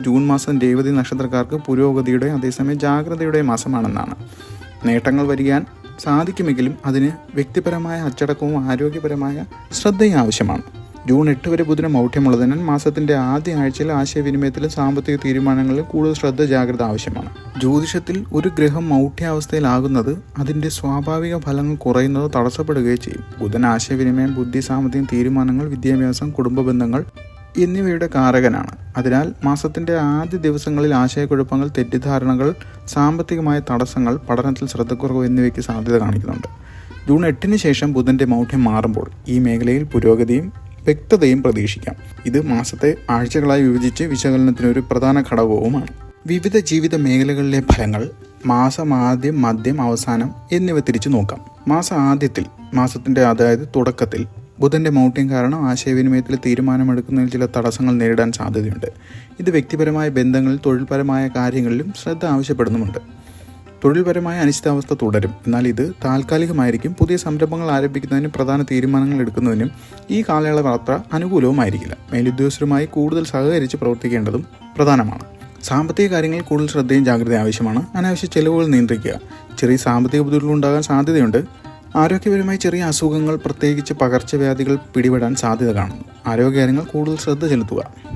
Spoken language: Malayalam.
ജൂൺ മാസം രേവതി നക്ഷത്രക്കാർക്ക് പുരോഗതിയുടെ അതേസമയം ജാഗ്രതയുടെ മാസമാണെന്നാണ്. നേട്ടങ്ങൾ വരികാൻ സാധിക്കുമെങ്കിലും അതിന് വ്യക്തിപരമായ അച്ചടക്കവും ആരോഗ്യപരമായ ശ്രദ്ധയും ആവശ്യമാണ്. ജൂൺ എട്ട് വരെ ബുധനം മൗഢ്യമുള്ളതിനാൽ മാസത്തിന്റെ ആദ്യ ആഴ്ചയിൽ ആശയവിനിമയത്തിലും സാമ്പത്തിക തീരുമാനങ്ങളിൽ കൂടുതൽ ശ്രദ്ധ ജാഗ്രത ആവശ്യമാണ്. ജ്യോതിഷത്തിൽ ഒരു ഗ്രഹം മൗഢ്യാവസ്ഥയിലാകുന്നത് അതിന്റെ സ്വാഭാവിക ഫലങ്ങൾ കുറയുന്നത് തടസ്സപ്പെടുകയും ചെയ്യും. ബുധൻ ആശയവിനിമയം ബുദ്ധി സാമ്പത്തികം തീരുമാനങ്ങൾ വിദ്യാഭ്യാസം കുടുംബ ബന്ധങ്ങൾ എന്നിവയുടെ കാരകനാണ്. അതിനാൽ മാസത്തിന്റെ ആദ്യ ദിവസങ്ങളിൽ ആശയക്കുഴപ്പങ്ങൾ തെറ്റിദ്ധാരണകൾ സാമ്പത്തികമായ തടസ്സങ്ങൾ പഠനത്തിൽ ശ്രദ്ധക്കുറവ് എന്നിവയ്ക്ക് സാധ്യത കാണിക്കുന്നുണ്ട്. ജൂൺ എട്ടിന് ശേഷം ബുധന്റെ മൗഢ്യം മാറുമ്പോൾ ഈ മേഖലയിൽ പുരോഗതിയും വ്യക്തതയും പ്രതീക്ഷിക്കാം. ഇത് മാസത്തെ ആഴ്ചകളായി വിഭജിച്ച് വിശകലനത്തിനൊരു പ്രധാന ഘടകവുമാണ്. വിവിധ ജീവിത മേഖലകളിലെ ഫലങ്ങൾ മാസം ആദ്യം മദ്യം അവസാനം എന്നിവ തിരിച്ചു നോക്കാം. മാസം ആദ്യത്തിൽ മാസത്തിന്റെ അതായത് തുടക്കത്തിൽ ബുധന്റെ മൗഢ്യം കാരണം ആശയവിനിമയത്തിൽ തീരുമാനമെടുക്കുന്നതിൽ ചില തടസ്സങ്ങൾ നേരിടാൻ സാധ്യതയുണ്ട്. ഇത് വ്യക്തിപരമായ ബന്ധങ്ങളിൽ തൊഴിൽപരമായ കാര്യങ്ങളിലും ശ്രദ്ധ ആവശ്യപ്പെടുന്നുമുണ്ട്. തൊഴിൽപരമായ അനിശ്ചിതാവസ്ഥ തുടരും. എന്നാൽ ഇത് താൽക്കാലികമായിരിക്കും. പുതിയ സംരംഭങ്ങൾ ആരംഭിക്കുന്നതിനും പ്രധാന തീരുമാനങ്ങൾ എടുക്കുന്നതിനും ഈ കാലയളവ് അത്ര അനുകൂലവുമായിരിക്കില്ല. മേലുദ്യോഗസ്ഥരുമായി കൂടുതൽ സഹകരിച്ച് പ്രവർത്തിക്കേണ്ടതും പ്രധാനമാണ്. സാമ്പത്തിക കാര്യങ്ങളിൽ കൂടുതൽ ശ്രദ്ധയും ജാഗ്രതയും ആവശ്യമാണ്. അനാവശ്യ ചെലവുകൾ നിയന്ത്രിക്കുക. ചെറിയ സാമ്പത്തിക ബുദ്ധിമുട്ടുകൾ ഉണ്ടാകാൻ സാധ്യതയുണ്ട്. ആരോഗ്യപരമായി ചെറിയ അസുഖങ്ങൾ പ്രത്യേകിച്ച് പകർച്ചവ്യാധികൾ പിടിപെടാൻ സാധ്യത കാണുന്നു. ആരോഗ്യകാര്യങ്ങൾ കൂടുതൽ ശ്രദ്ധ ചെലുത്തുക.